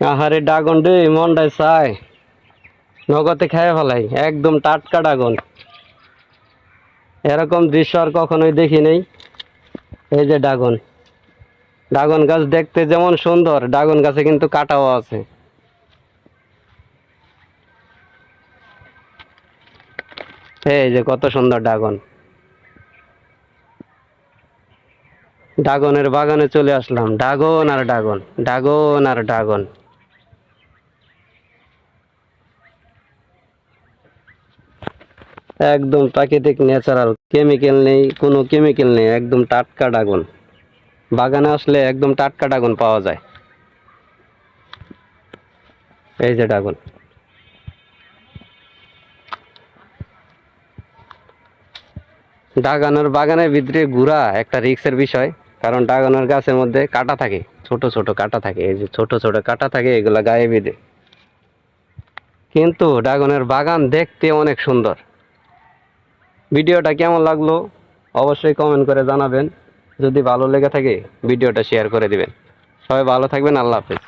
আহারে ড্রাগন রে মনটায় চায় নগদে খেয়ে ফেলাই, একদম টাটকা ডাগন। এরকম দৃশ্য আর কখনোই দেখি নেই। এই যে ড্রাগন ড্রাগন গাছ দেখতে যেমন সুন্দর ড্রাগন গাছে কিন্তু কাটাও আছে। এই যে কত সুন্দর ড্রাগন ড্রাগনের বাগানে চলে আসলাম। ডাগন আর ড্রাগন ড্রাগন আর ড্রাগন একদম প্রাকৃতিক ন্যাচারাল কেমিক্যাল নেই, কোনো কেমিক্যাল নেই, একদম টাটকা ড্রাগন। বাগানে আসলে একদম টাটকা ড্রাগন পাওয়া যায়। এই যে ড্রাগন। ড্রাগনের বাগানের ভিতরে ঘোরা একটা রিক্সের বিষয়, কারণ ড্রাগনের গাছের মধ্যে কাটা থাকে, ছোট ছোট কাটা থাকে, এই যে ছোট ছোট কাটা থাকে, এগুলো গায়ে বেঁধে। কিন্তু ড্রাগনের বাগান দেখতে অনেক সুন্দর। ভিডিওটা কেমন লাগল অবশ্যই কমেন্ট করে জানাবেন। যদি ভালো লেগে থাকে, ভিডিওটা শেয়ার করে দিবেন। সবাই ভালো থাকবেন, আল্লাহ হাফেজ।